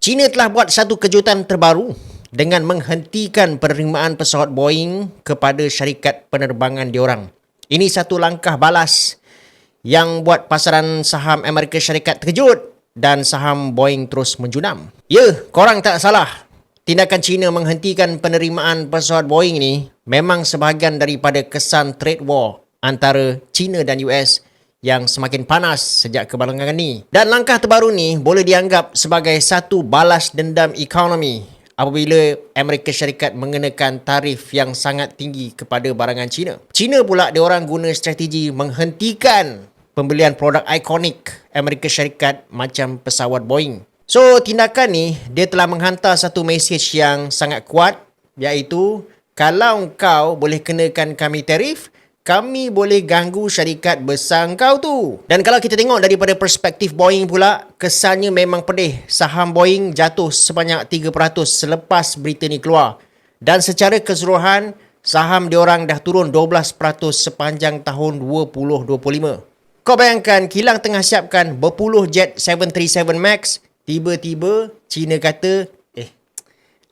China telah buat satu kejutan terbaru dengan menghentikan penerimaan pesawat Boeing kepada syarikat penerbangan diorang. Ini satu langkah balas yang buat pasaran saham Amerika Syarikat terkejut dan saham Boeing terus menjunam. Ya, korang tak salah. Tindakan China menghentikan penerimaan pesawat Boeing ni memang sebahagian daripada kesan trade war antara China dan US yang semakin panas sejak kebelakangan ni. Dan langkah terbaru ni boleh dianggap sebagai satu balas dendam ekonomi apabila Amerika Syarikat mengenakan tarif yang sangat tinggi kepada barangan China. China pula diorang guna strategi menghentikan pembelian produk ikonik Amerika Syarikat macam pesawat Boeing. So, tindakan ni dia telah menghantar satu mesej yang sangat kuat iaitu kalau kau boleh kenakan kami tarif, kami boleh ganggu syarikat besar kau tu. Dan kalau kita tengok daripada perspektif Boeing pula, kesannya memang pedih. Saham Boeing jatuh sebanyak 3% selepas berita ni keluar. Dan secara keseluruhan, saham diorang dah turun 12% sepanjang tahun 2025. Kau bayangkan kilang tengah siapkan berpuluh jet 737 MAX, tiba-tiba China kata, eh,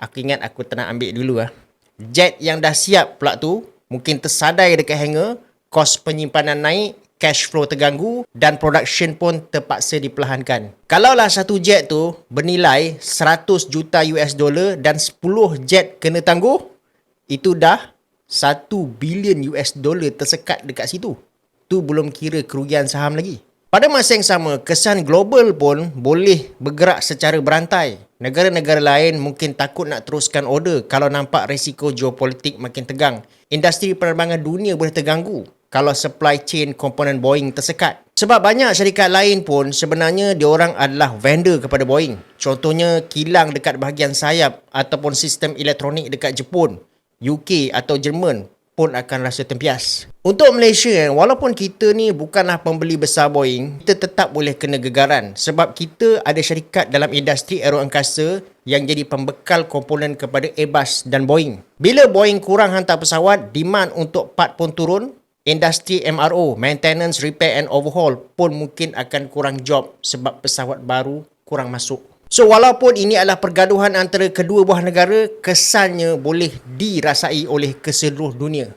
aku ingat aku nak ambil dulu ah. Jet yang dah siap pula tu, mungkin tersadai dekat hanger, kos penyimpanan naik, cash flow terganggu dan production pun terpaksa diperlahankan. Kalaulah satu jet tu bernilai 100 juta US dollar dan 10 jet kena tangguh, itu dah 1 bilion US dollar tersekat dekat situ. Tu belum kira kerugian saham lagi. Pada masa yang sama, kesan global pun boleh bergerak secara berantai. Negara-negara lain mungkin takut nak teruskan order kalau nampak risiko geopolitik makin tegang. Industri penerbangan dunia boleh terganggu kalau supply chain komponen Boeing tersekat. Sebab banyak syarikat lain pun sebenarnya diorang adalah vendor kepada Boeing. Contohnya kilang dekat bahagian sayap ataupun sistem elektronik dekat Jepun, UK atau Jerman pun akan rasa tempias. Untuk Malaysia, walaupun kita ni bukanlah pembeli besar Boeing, kita tetap boleh kena gegaran sebab kita ada syarikat dalam industri aeroangkasa yang jadi pembekal komponen kepada Airbus dan Boeing. Bila Boeing kurang hantar pesawat, demand untuk part pun turun, industri MRO, maintenance, repair and overhaul pun mungkin akan kurang job sebab pesawat baru kurang masuk. So walaupun ini adalah pergaduhan antara kedua buah negara, kesannya boleh dirasai oleh keseluruh dunia.